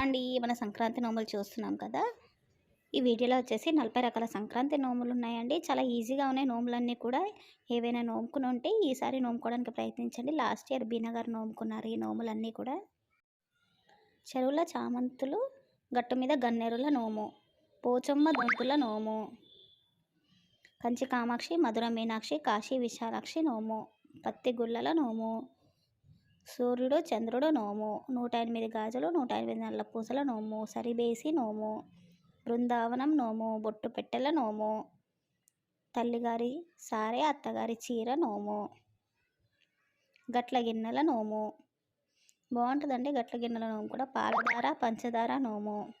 అండి మన సంక్రాంతి నోములు చూస్తున్నాం కదా. ఈ వీడియోలో వచ్చేసి నలభై రకాల సంక్రాంతి నోములు ఉన్నాయండి. చాలా ఈజీగా ఉన్నాయి నోములన్నీ కూడా. ఏవైనా నోముకుని ఉంటే ఈసారి నోముకోవడానికి ప్రయత్నించండి. లాస్ట్ ఇయర్ బీనగర్ నోముకున్నారు ఈ నోములన్నీ కూడా. చెరువుల చామంతులు గట్టు మీద గన్నేరుల నోము పోచమ్మ దొంతుల నోము కంచి కామాక్షి మధుర మీనాక్షి కాశీ విశాలాక్షి నోము పత్తి గుళ్ళల నోము సూర్యుడు చంద్రుడు నోము. నూట ఎనిమిది గాజులు నూట ఎనిమిది నల్ల పూసల నోము. సరిబేసి నోము. బృందావనం నోము. బొట్టు పెట్టెల నోము. తల్లిగారి సారే అత్తగారి చీర నోము. గట్ల గిన్నెల నోము. బాగుంటుందండి గట్ల గిన్నెల నోము కూడా. పాలధార పంచదార నోము.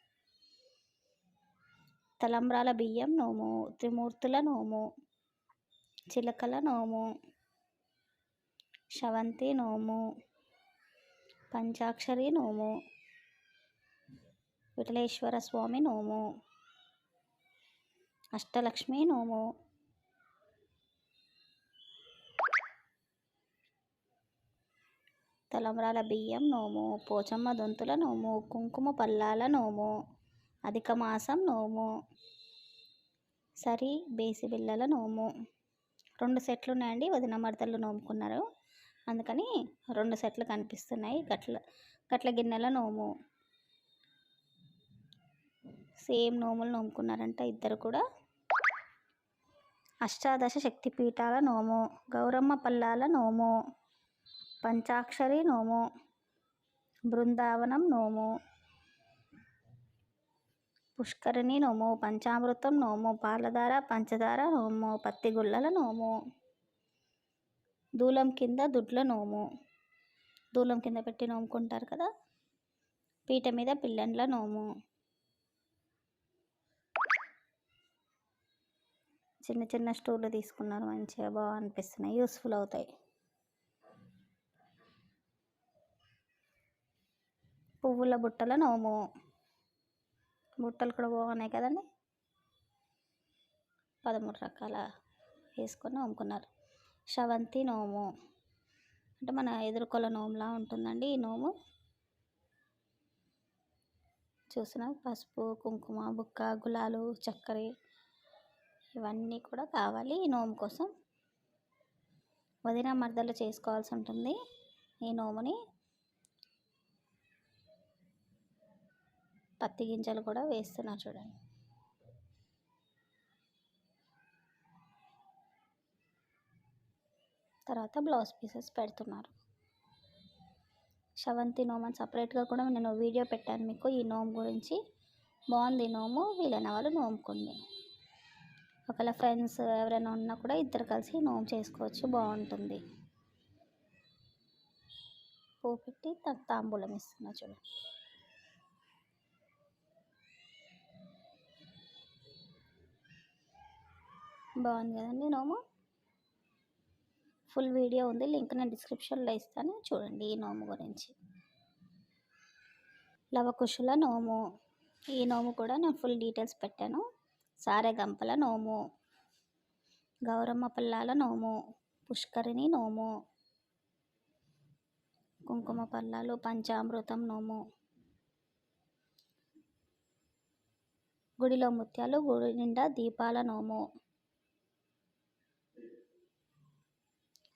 తలంబ్రాల బియ్యం నోము. త్రిమూర్తుల నోము. చిలకల నోము. శవంతి నోము. పంచాక్షరి నోము. విఠలేశ్వర స్వామి నోము. అష్టలక్ష్మి నోము. తలంబ్రాల బియ్యం నోము. పోచమ్మ దొంతుల నోము. కుంకుమ పల్లాల నోము. అధిక మాసం నోము. సరి బేసి బిళ్ళల నోము. రెండు సెట్లు ఉన్నాయండి వదిన మడతలు నోముకున్నారు. అందుకని రెండు సెట్లు కనిపిస్తున్నాయి. గట్ల గట్ల గిన్నెల నోము. సేమ్ నోములు నోముకున్నారంట ఇద్దరు కూడా. అష్టాదశ శక్తి పీఠాల నోము గౌరమ్మ పల్లాల నోము పంచాక్షరి నోము బృందావనం నోము పుష్కరిణి నోము పంచామృతం నోము పాలధార పంచదార నోము పత్తిగుళ్ళల నోము. దూలం కింద దుడ్ల నోము. దూలం కింద పెట్టి నోముకుంటారు కదా? పీట మీద పిల్లండ్ల నోము. చిన్న చిన్న స్టూళ్ళు తీసుకున్నారు. మంచిగా బాగా అనిపిస్తున్నాయి. యూస్ఫుల్ అవుతాయి. పువ్వుల బుట్టల నోము. బుట్టలు కూడా బాగున్నాయి కదండి? పదమూడు రకాల వేసుకొని నోముకున్నారు. శవంతి నోము. అంటే మన ఎదుర్కొల నోములా ఉంటుందండి ఈ నోము. చూసిన పసుపు కుంకుమ బుక్క గులాలు చక్కెర ఇవన్నీ కూడా కావాలి ఈ నోము కోసం. వదిన మర్దలు చేసుకోవాల్సి ఉంటుంది ఈ నోముని. పత్తి గింజలు కూడా వేస్తున్నారు చూడండి. తర్వాత బ్లౌజ్ పీసెస్ పెడుతున్నారు. శవంతి నోమ్ అని సపరేట్గా కూడా నేను వీడియో పెట్టాను మీకు ఈ నోమ్ గురించి. బాగుంది నోము వీలైన వాళ్ళు నోముకోండి. ఒకవేళ ఫ్రెండ్స్ ఎవరైనా ఉన్నా కూడా ఇద్దరు కలిసి నోము చేసుకోవచ్చు బాగుంటుంది. పువ్వు పెట్టి తాంబూలం ఇస్తున్నా చూడండి బాగుంది కదండి నోము? ఫుల్ వీడియో ఉంది. లింక్ నేను డిస్క్రిప్షన్లో ఇస్తాను. చూడండి ఈ నోము గురించి. లవకుశుల నోము. ఈ నోము కూడా నేను ఫుల్ డీటెయిల్స్ పెట్టాను. సారే గంపల నోము. గౌరమ్మ పల్లాల నోము. పుష్కరిణి నోము. కుంకుమ పల్లాలు పంచామృతం నోము. గుడిలో ముత్యాలు గుడి నిండా దీపాల నోము.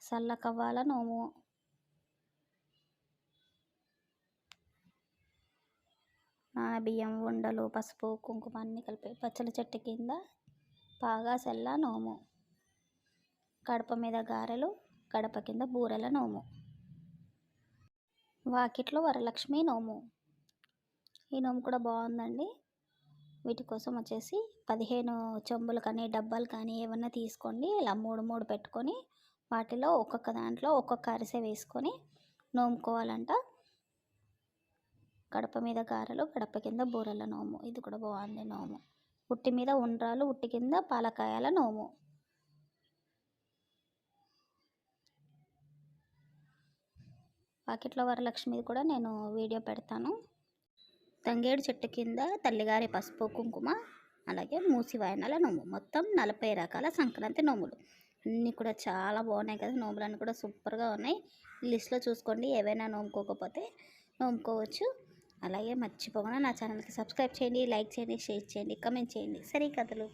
సల్లకవ్వాల నోము. నానబియ్యం ఉండలు పసుపు కుంకుమ అన్నీ కలిపి పచ్చల చెట్టు కింద పాగా సెల్ల నోము. గడప మీద గారెలు గడప కింద బూరెల నోము. వాకిట్లో వరలక్ష్మి నోము. ఈ నోము కూడా బాగుందండి వీటి కోసం వచ్చేసి పదిహేను చెంబులు కానీ డబ్బాలు కానీ ఏమన్నా తీసుకోండి. ఇలా మూడు మూడు పెట్టుకొని వాటిలో ఒక్కొక్క దాంట్లో ఒక్కొక్క అరిసె వేసుకొని నోముకోవాలంట. గడప మీద గారెలు గడప కింద బూరెల నోము. ఇది కూడా బాగుంది నోము. ఉట్టి మీద ఉండ్రాలు ఉట్టి కింద పాలకాయల నోము. పాకెట్లో వరలక్ష్మిది కూడా నేను వీడియో పెడతాను. తంగేడు చెట్టు కింద తల్లిగారి పసుపు కుంకుమ అలాగే మూసి వాయనాల నోము. మొత్తం నలభై రకాల సంక్రాంతి నోములు. అన్నీ కూడా చాలా బాగున్నాయి కదా. నోములన్నీ కూడా సూపర్గా ఉన్నాయి. లిస్ట్లో చూసుకోండి. ఏవైనా నోముకోకపోతే నోముకోవచ్చు. అలాగే మర్చిపోకుండా నా ఛానల్కి సబ్స్క్రైబ్ చేయండి లైక్ చేయండి షేర్ చేయండి కమెంట్ చేయండి. సరే కథలు.